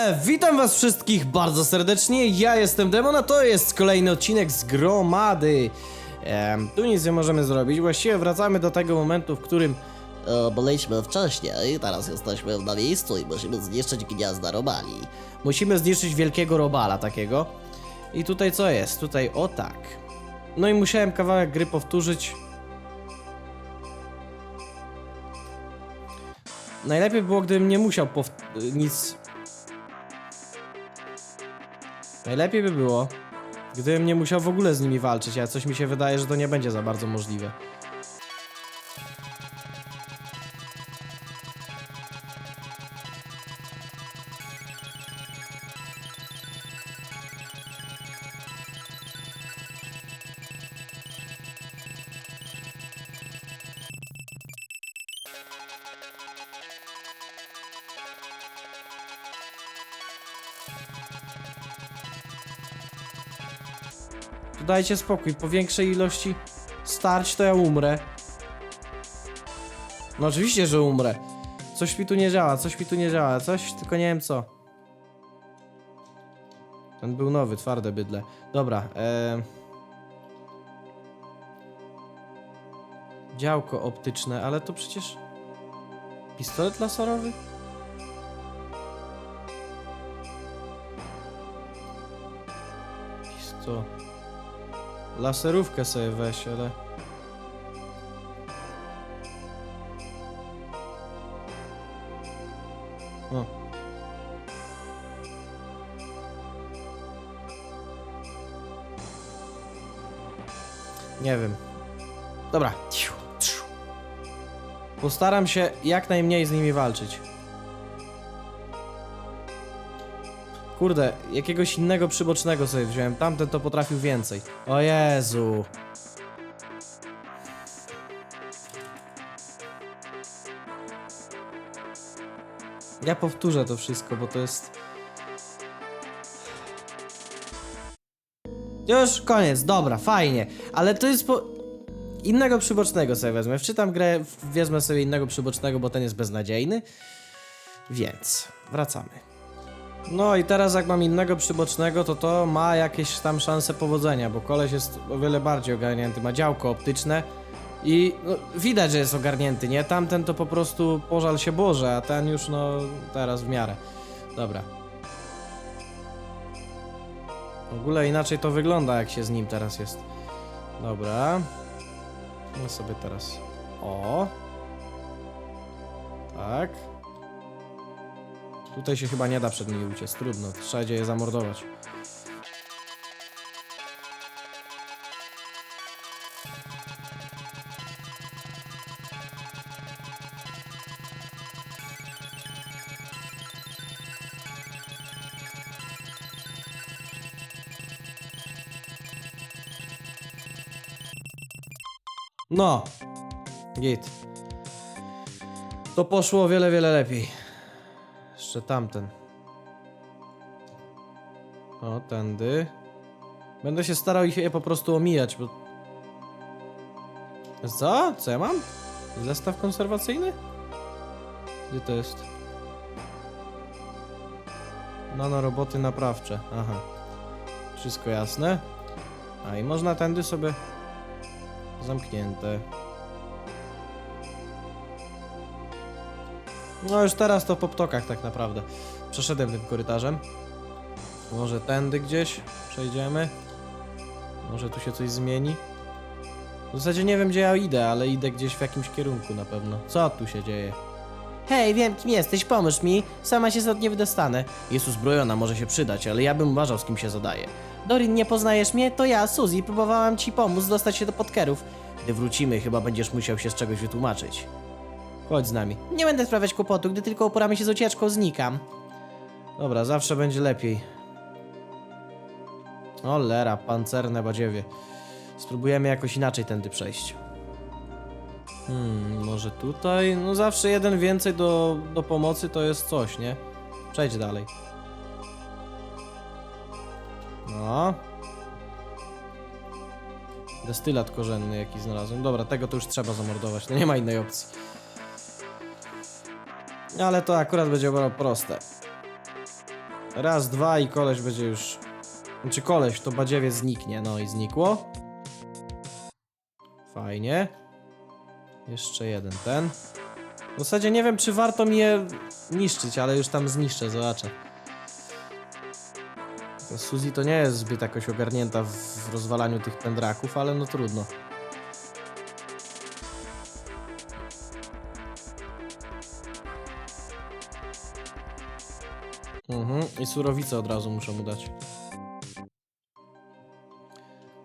E, witam was wszystkich bardzo serdecznie, ja jestem Demon, a to jest kolejny odcinek z Gromady. E, tu nic nie możemy zrobić, właściwie wracamy do tego momentu, w którym... E, Byliśmy wcześniej, teraz jesteśmy na miejscu i musimy zniszczyć gniazda robali. Musimy zniszczyć wielkiego robala takiego. I tutaj co jest? Tutaj o tak. No i musiałem kawałek gry powtórzyć. Najlepiej było, gdybym nie musiał nic... Najlepiej by było, gdybym nie musiał w ogóle z nimi walczyć, ale coś mi się wydaje, że to nie będzie za bardzo możliwe. Dajcie spokój, po większej ilości starć to ja umrę. No oczywiście, że umrę. Coś mi tu nie działa, coś mi tu nie działa, coś, tylko nie wiem co. Ten był nowy, twarde bydle. Dobra, eee... Działko optyczne, ale to przecież... Pistolet laserowy? Pisto... Laserówkę sobie weź, ale... O. Nie wiem. Dobra. Postaram się jak najmniej z nimi walczyć. Kurde, jakiegoś innego przybocznego sobie wziąłem. Tamten to potrafił więcej. O Jezu. Ja powtórzę to wszystko, bo to jest... Już koniec, dobra, fajnie. Ale to jest po... Innego przybocznego sobie wezmę. Wczytam grę, wezmę sobie innego przybocznego, bo ten jest beznadziejny. Więc, wracamy. No i teraz jak mam innego przybocznego, to to ma jakieś tam szanse powodzenia, bo koleś jest o wiele bardziej ogarnięty, ma działko optyczne i no, widać, że jest ogarnięty, nie? Tamten to po prostu pożal się Boże, a ten już no teraz w miarę. Dobra. W ogóle inaczej to wygląda, jak się z nim teraz jest. Dobra. No sobie teraz. O. Tak. Tutaj się chyba nie da przed nimi uciec, trudno, trzeba je zamordować. No. Git. To poszło o wiele, wiele lepiej. Jeszcze tamten. O, tędy. Będę się starał ich je po prostu omijać, bo... Co? Co ja mam? Zestaw konserwacyjny? Gdzie to jest? Nanoroboty naprawcze. Aha. Wszystko jasne. A i można tędy sobie... Zamknięte. No już teraz to po ptokach tak naprawdę. Przeszedłem tym korytarzem. Może tędy gdzieś przejdziemy. Może tu się coś zmieni. W zasadzie nie wiem gdzie ja idę, ale idę gdzieś w jakimś kierunku na pewno. Co tu się dzieje? Hej, wiem kim jesteś, pomóż mi. Sama się stąd nie wydostanę. Jest uzbrojona, może się przydać, ale ja bym uważał z kim się zadaje. Dorin, nie poznajesz mnie? To ja, Suzy. Próbowałam ci pomóc dostać się do podkerów. Gdy wrócimy, chyba będziesz musiał się z czegoś wytłumaczyć. Chodź z nami. Nie będę sprawiać kłopotu, gdy tylko uporamy się z ucieczką, znikam. Dobra, zawsze będzie lepiej. O lera, pancerne badziewie. Spróbujemy jakoś inaczej tędy przejść. Hmm, może tutaj? No zawsze jeden więcej do, do pomocy to jest coś, nie? Przejdź dalej. No. Destylat korzenny jaki znalazłem. Dobra, tego to już trzeba zamordować, no nie ma innej opcji. Ale to akurat będzie proste. Raz, dwa i koleś będzie już... Znaczy koleś, to badziewie zniknie. No i znikło. Fajnie. Jeszcze jeden ten. W zasadzie nie wiem, czy warto mi je niszczyć, ale już tam zniszczę, zobaczę. Suzy to nie jest zbyt jakoś ogarnięta w rozwalaniu tych pędraków, ale no trudno. Surowicę od razu muszę mu dać.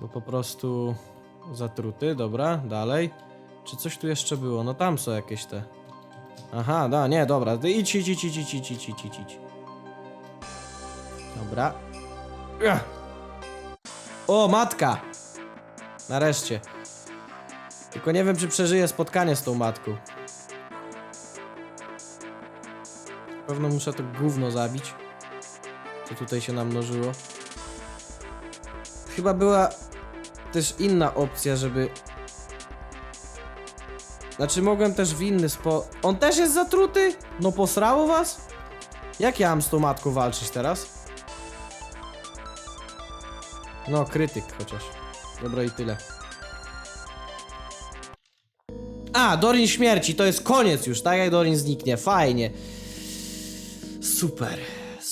Bo po prostu zatruty, dobra, dalej. Czy coś tu jeszcze było? No tam są jakieś te. Aha, da, nie, dobra, idź, idź, idź, idź, idź, idź, idź, idź. Dobra. O, matka! Nareszcie. Tylko nie wiem, czy przeżyję spotkanie z tą matką. Na pewno muszę to gówno zabić. Co tutaj się namnożyło. Chyba była też inna opcja, żeby... Znaczy mogłem też w inny spo... On też jest zatruty? No posrało was? Jak ja mam z tą matką walczyć teraz? No, krytyk chociaż. Dobra i tyle. A, Dorin śmierci, to jest koniec już, tak jak Dorin zniknie, fajnie. Super,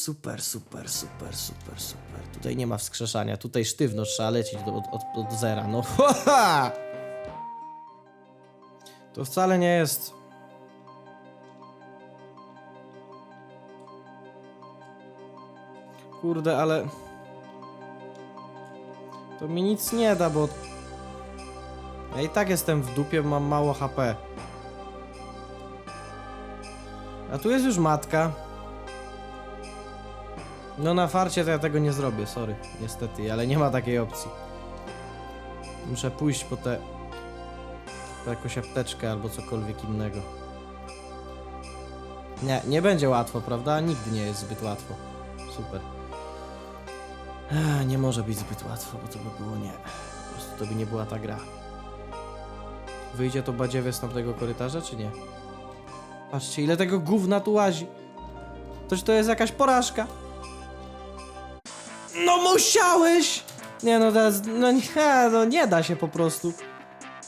super, super, super, super, super. Tutaj nie ma wskrzeszania, tutaj sztywno trzeba lecieć do, od, od, zera, no! To wcale nie jest... Kurde, ale... To mi nic nie da, bo... Ja i tak jestem w dupie, mam mało HP. A tu jest już matka. No na farcie to ja tego nie zrobię, sorry. Niestety, ale nie ma takiej opcji. Muszę pójść po te... Po jakąś apteczkę albo cokolwiek innego. Nie, nie będzie łatwo, prawda? Nigdy nie jest zbyt łatwo. Super. Ech, Nie może być zbyt łatwo, bo to by było nie. Po prostu to by nie była ta gra. Wyjdzie to badziewie z tamtego korytarza, czy nie? Patrzcie, ile tego gówna tu łazi. Toż to jest jakaś porażka. No musiałeś! Nie no, teraz, no nie, no nie da się po prostu.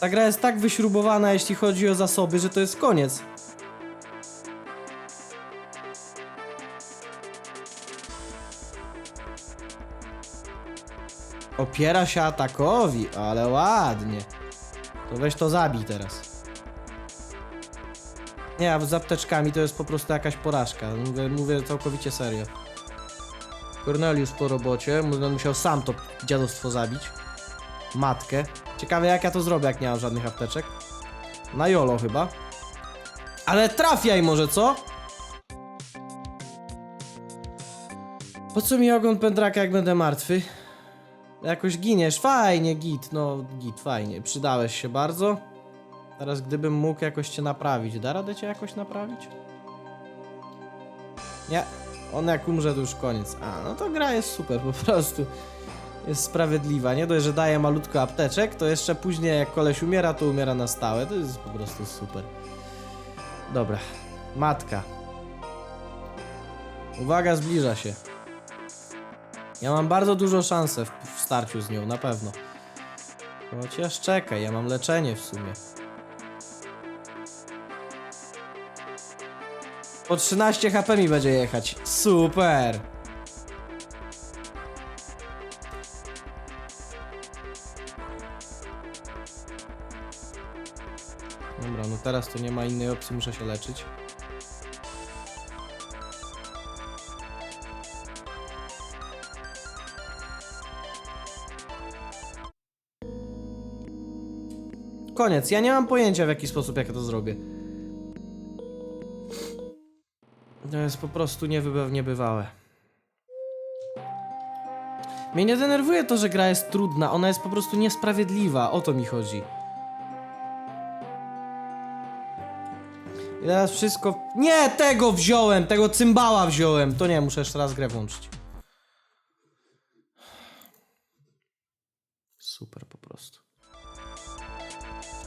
Ta gra jest tak wyśrubowana, jeśli chodzi o zasoby, że to jest koniec. Opiera się atakowi, ale ładnie. To weź to zabij teraz. Nie, a z apteczkami to jest po prostu jakaś porażka. Mówię, mówię całkowicie serio. Cornelius po robocie, będę musiał sam to dziadostwo zabić. Matkę. Ciekawe jak ja to zrobię, jak nie mam żadnych apteczek. Na jolo chyba. Ale trafiaj może, co? Po co mi ogon pędraka, jak będę martwy? Jakoś giniesz, fajnie, git, no git, fajnie, przydałeś się bardzo. Teraz gdybym mógł jakoś cię naprawić, da radę cię jakoś naprawić? Nie, on jak umrze to już koniec. A, no to gra jest super, po prostu. Jest sprawiedliwa, nie dość, że daje malutko apteczek, to jeszcze później jak koleś umiera, to umiera na stałe, to jest po prostu super. Dobra, matka. Uwaga, zbliża się. Ja mam bardzo dużo szansę w, starciu z nią, na pewno. Chociaż czekaj, ja mam leczenie w sumie. Po 13 HP mi będzie jechać. Super! Dobra, no teraz to nie ma innej opcji, muszę się leczyć. Koniec. Ja nie mam pojęcia w jaki sposób jak ja to zrobię. To jest po prostu niebywałe. Mnie nie denerwuje to, że gra jest trudna, ona jest po prostu niesprawiedliwa, o to mi chodzi. I teraz wszystko... Nie, tego wziąłem, tego cymbała wziąłem. To nie, muszę jeszcze raz grę włączyć. Super po prostu.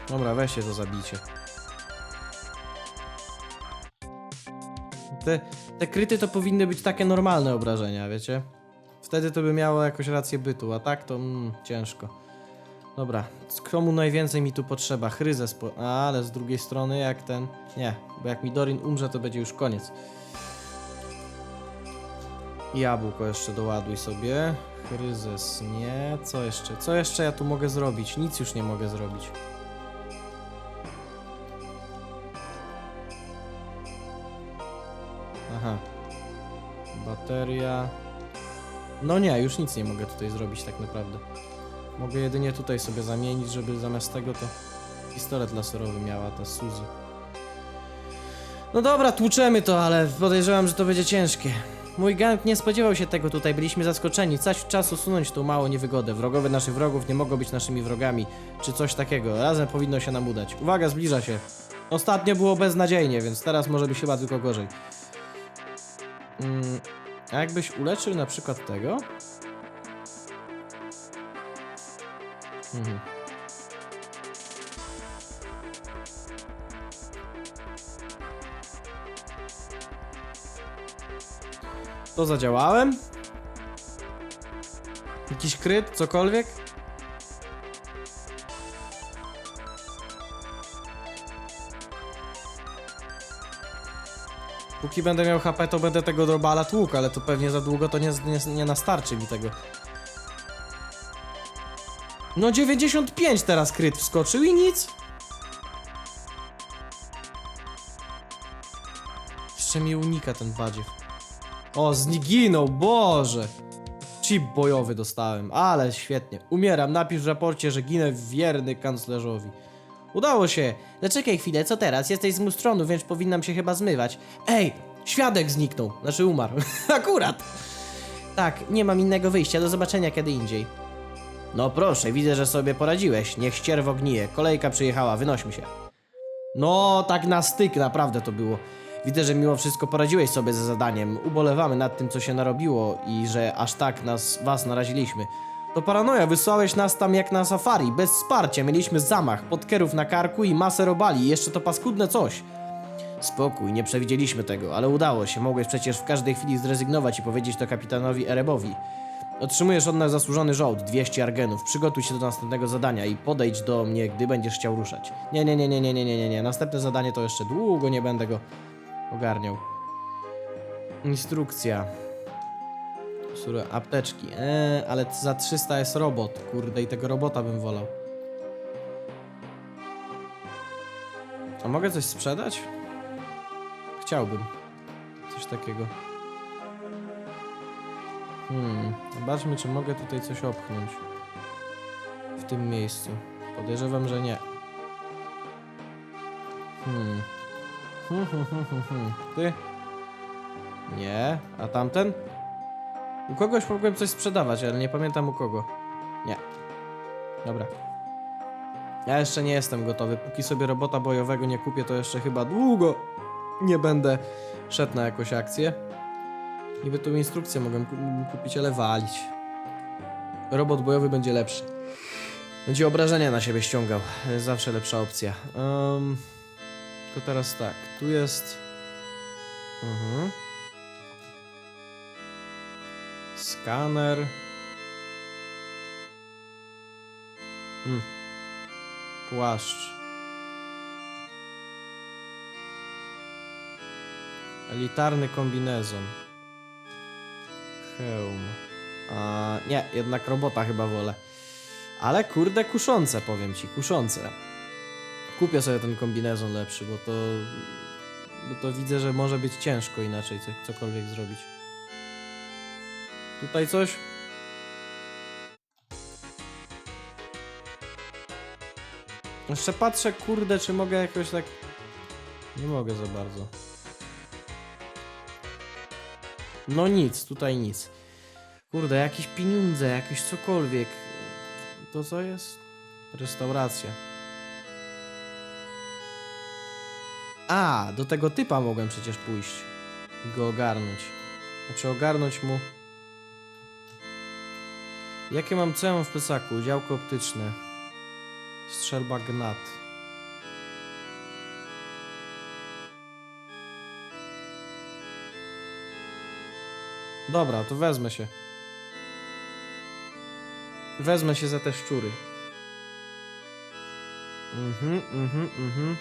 Dobra, weźcie to zabicie. Te, te kryty to powinny być takie normalne obrażenia, wiecie? Wtedy to by miało jakoś rację bytu, a tak to mm, ciężko. Dobra, komu najwięcej mi tu potrzeba? Chryzes, po... a, ale z drugiej strony jak ten... Nie, bo jak mi Dorin umrze, to będzie już koniec. Jabłko jeszcze doładuj sobie. Chryzes, nie. Co jeszcze? Co jeszcze ja tu mogę zrobić? Nic już nie mogę zrobić. Aha. Bateria. No nie, już nic nie mogę tutaj zrobić tak naprawdę. Mogę jedynie tutaj sobie zamienić, żeby zamiast tego to pistolet laserowy miała ta Suzy. No dobra, tłuczemy to, ale podejrzewam, że to będzie ciężkie. Mój gang nie spodziewał się tego tutaj, byliśmy zaskoczeni. Coś czas usunąć tą małą niewygodę. Wrogowie naszych wrogów nie mogą być naszymi wrogami, czy coś takiego. Razem powinno się nam udać. Uwaga, zbliża się. Ostatnio było beznadziejnie, więc teraz może być chyba tylko gorzej. Mm, a jakbyś uleczył na przykład tego? Mhm. To zadziałałem? Jakiś kryt, cokolwiek? Póki będę miał HP, to będę tego drobala tłukł, ale to pewnie za długo to nie, nie, nie nastarczy mi tego. No 95 teraz kryt wskoczył i nic. Jeszcze mi unika ten badziew. O, zginął, Boże! Chip bojowy dostałem, ale świetnie. Umieram, napisz w raporcie, że ginę wierny kanclerzowi. Udało się! Zaczekaj chwilę, co teraz? Jesteś z mustronu, więc powinnam się chyba zmywać. Ej, świadek zniknął, znaczy umarł. Akurat! Tak, nie mam innego wyjścia, do zobaczenia kiedy indziej. No proszę, widzę, że sobie poradziłeś. Niech ścierwo gnije. Kolejka przyjechała, wynośmy się. No, tak na styk naprawdę to było. Widzę, że mimo wszystko poradziłeś sobie ze zadaniem. Ubolewamy nad tym, co się narobiło i że aż tak nas, was naraziliśmy. To paranoja, wysłałeś nas tam jak na safari, bez wsparcia. Mieliśmy zamach, podkerów na karku i masę robali. Jeszcze to paskudne coś. Spokój, nie przewidzieliśmy tego, ale udało się. Mogłeś przecież w każdej chwili zrezygnować i powiedzieć to kapitanowi Erebowi. Otrzymujesz od nas zasłużony żołd, 200 argenów. Przygotuj się do następnego zadania i podejdź do mnie, gdy będziesz chciał ruszać. Nie, nie, nie, nie, nie, nie, nie, nie, nie. Następne zadanie to jeszcze długo nie będę go ogarniał. Instrukcja. Które apteczki. Eee, ale za 300 jest robot. Kurde, i tego robota bym wolał. A mogę coś sprzedać? Chciałbym. Coś takiego. Hmm, zobaczmy, czy mogę tutaj coś opchnąć. W tym miejscu. Podejrzewam, że nie. Hmm, hmm, hmm, hmm. Ty? Nie. A tamten? U kogoś mogłem coś sprzedawać, ale nie pamiętam u kogo. Nie. Dobra. Ja jeszcze nie jestem gotowy. Póki sobie robota bojowego nie kupię, to jeszcze chyba długo nie będę szedł na jakąś akcję. Niby tą instrukcję mogę ku- kupić, ale walić. Robot bojowy będzie lepszy. Będzie obrażenia na siebie ściągał. Zawsze lepsza opcja. Um, tylko teraz tak. Tu jest... Mhm. Skaner. Hmm. Płaszcz. Elitarny kombinezon. Hełm. A, nie, jednak robota chyba wolę. Ale kurde, kuszące, powiem ci, kuszące. Kupię sobie ten kombinezon lepszy, bo to. Bo to widzę, że może być ciężko inaczej co, cokolwiek zrobić. Tutaj coś? Jeszcze patrzę, kurde, czy mogę jakoś tak. Nie mogę za bardzo. No nic, tutaj nic. Kurde, jakieś pieniądze, jakieś cokolwiek. To co jest? Restauracja. A, do tego typa mogłem przecież pójść. Go ogarnąć. Znaczy ogarnąć mu... Jakie mam całą w plecaku? Działko optyczne. Strzelba gnat. Dobra, to wezmę się. Wezmę się za te szczury. Mhm, mhm, mhm.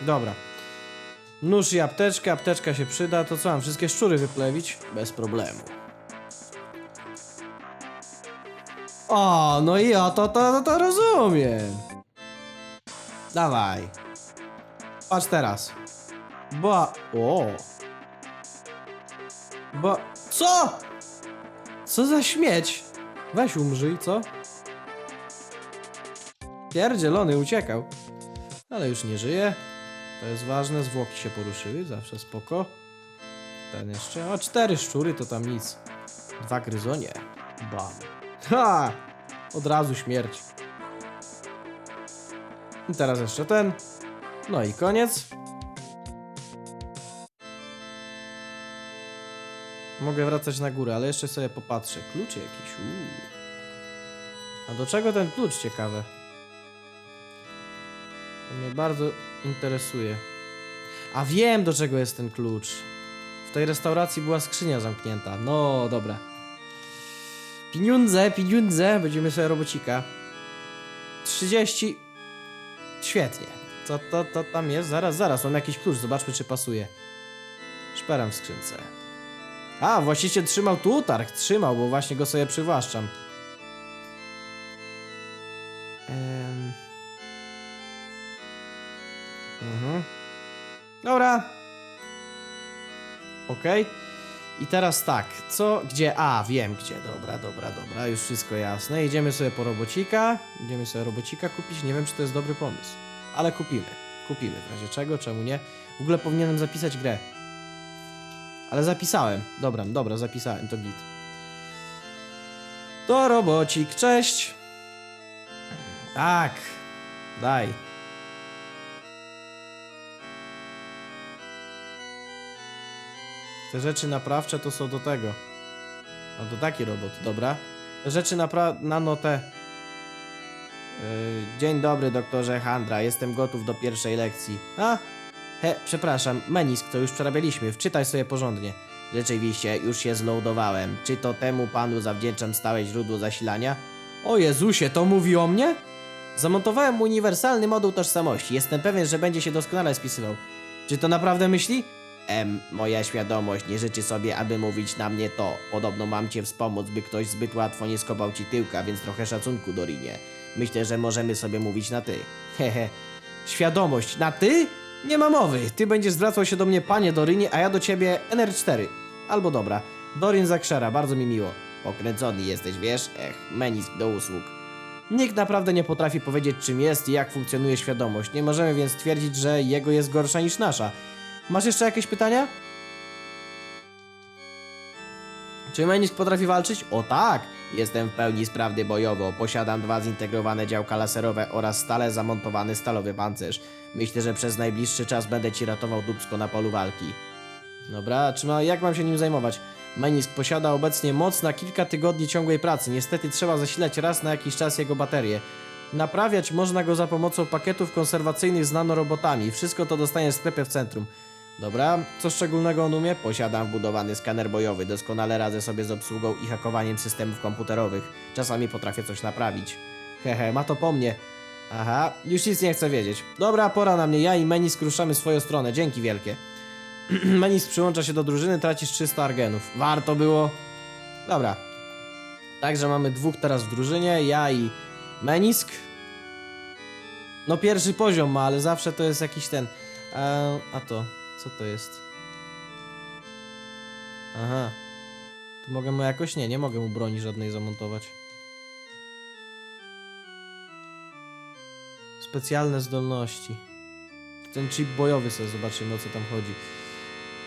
Dobra. Nóż i apteczka, apteczka się przyda, to co mam, wszystkie szczury wyplewić? Bez problemu. O, no i o to, to, to, to rozumiem. Dawaj. Patrz teraz. Ba... O. Ba... Co? Co za śmieć? Weź umrzyj, co? Pierdzielony uciekał. Ale już nie żyje. To jest ważne, zwłoki się poruszyły, zawsze spoko. Ten jeszcze, o cztery szczury to tam nic. Dwa gryzonie. Bam. Ha! Od razu śmierć. I teraz jeszcze ten. No i koniec. Mogę wracać na górę, ale jeszcze sobie popatrzę. Klucz jakiś, uuu. A do czego ten klucz ciekawe? Bardzo interesuje. A wiem do czego jest ten klucz. W tej restauracji była skrzynia zamknięta. No, dobra. Pieniądze, pieniądze. Będziemy sobie robocika. 30. Świetnie. Co to, to tam jest? Zaraz, zaraz. Mam jakiś klucz. Zobaczmy, czy pasuje. Szperam w skrzynce. A, właściciel trzymał tu. Trzymał, bo właśnie go sobie przywłaszczam. Em. Mhm. Dobra. Okej. I teraz tak, co, gdzie? A, wiem gdzie. Dobra, dobra, dobra, już wszystko jasne. Idziemy sobie po robocika. Idziemy sobie robocika kupić. Nie wiem, czy to jest dobry pomysł. Ale kupimy. Kupimy. W razie czego, czemu nie? W ogóle powinienem zapisać grę. Ale zapisałem. Dobra, dobra, zapisałem, to git. To robocik, cześć. Tak. Daj. Te rzeczy naprawcze to są do tego. A to taki robot, dobra. Te rzeczy napra... nano te... Yy, dzień dobry, doktorze Handra. Jestem gotów do pierwszej lekcji. A? He, przepraszam, menisk to już przerabialiśmy. Wczytaj sobie porządnie. Rzeczywiście, już się zloadowałem. Czy to temu panu zawdzięczam stałe źródło zasilania? O Jezusie, to mówi o mnie? Zamontowałem uniwersalny moduł tożsamości. Jestem pewien, że będzie się doskonale spisywał. Czy to naprawdę myśli? Em, moja świadomość nie życzy sobie, aby mówić na mnie to. Podobno mam cię wspomóc, by ktoś zbyt łatwo nie skopał ci tyłka, więc trochę szacunku, Dorinie. Myślę, że możemy sobie mówić na ty. Hehe. Świadomość, na ty? Nie ma mowy. Ty będziesz zwracał się do mnie, panie Dorinie, a ja do ciebie NR4. Albo dobra. Dorin Zakrzera, bardzo mi miło. Pokręcony jesteś, wiesz? Ech, menisk do usług. Nikt naprawdę nie potrafi powiedzieć, czym jest i jak funkcjonuje świadomość. Nie możemy więc twierdzić, że jego jest gorsza niż nasza. Masz jeszcze jakieś pytania? Czy Menisk potrafi walczyć? O tak! Jestem w pełni sprawny bojowo. Posiadam dwa zintegrowane działka laserowe oraz stale zamontowany stalowy pancerz. Myślę, że przez najbliższy czas będę ci ratował dubsko na polu walki. Dobra, czy ma, jak mam się nim zajmować? Menisk posiada obecnie moc na kilka tygodni ciągłej pracy. Niestety trzeba zasilać raz na jakiś czas jego baterię. Naprawiać można go za pomocą pakietów konserwacyjnych z nanorobotami. Wszystko to dostanie w sklepie w centrum. Dobra, co szczególnego on umie? Posiadam wbudowany skaner bojowy. Doskonale radzę sobie z obsługą i hakowaniem systemów komputerowych. Czasami potrafię coś naprawić. Hehe, ma to po mnie. Aha, już nic nie chcę wiedzieć. Dobra, pora na mnie. Ja i Menisk ruszamy swoją stronę. Dzięki wielkie. Menisk przyłącza się do drużyny, tracisz 300 argenów. Warto było. Dobra. Także mamy dwóch teraz w drużynie, ja i Menisk. No pierwszy poziom ma, ale zawsze to jest jakiś ten... E, a to, co to jest? Aha. Tu mogę mu jakoś... Nie, nie mogę mu broni żadnej zamontować. Specjalne zdolności. Ten chip bojowy sobie zobaczymy o co tam chodzi.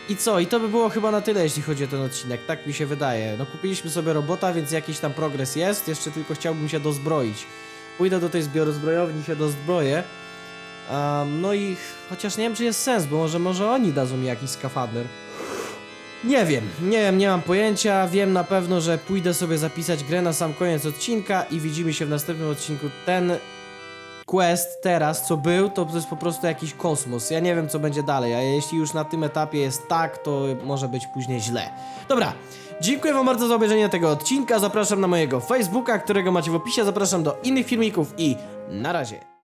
I co? I to by było chyba na tyle, jeśli chodzi o ten odcinek. Tak mi się wydaje. No kupiliśmy sobie robota, więc jakiś tam progres jest. Jeszcze tylko chciałbym się dozbroić. Pójdę do tej zbiorozbrojowni, się dozbroję. Um, no i chociaż nie wiem, czy jest sens, bo może, może oni dadzą mi jakiś skafander. Nie wiem, nie wiem, nie mam pojęcia. Wiem na pewno, że pójdę sobie zapisać grę na sam koniec odcinka i widzimy się w następnym odcinku. Ten quest teraz, co był, to jest po prostu jakiś kosmos. Ja nie wiem, co będzie dalej, a jeśli już na tym etapie jest tak, to może być później źle. Dobra, dziękuję wam bardzo za obejrzenie tego odcinka, zapraszam na mojego Facebooka, którego macie w opisie, zapraszam do innych filmików i na razie.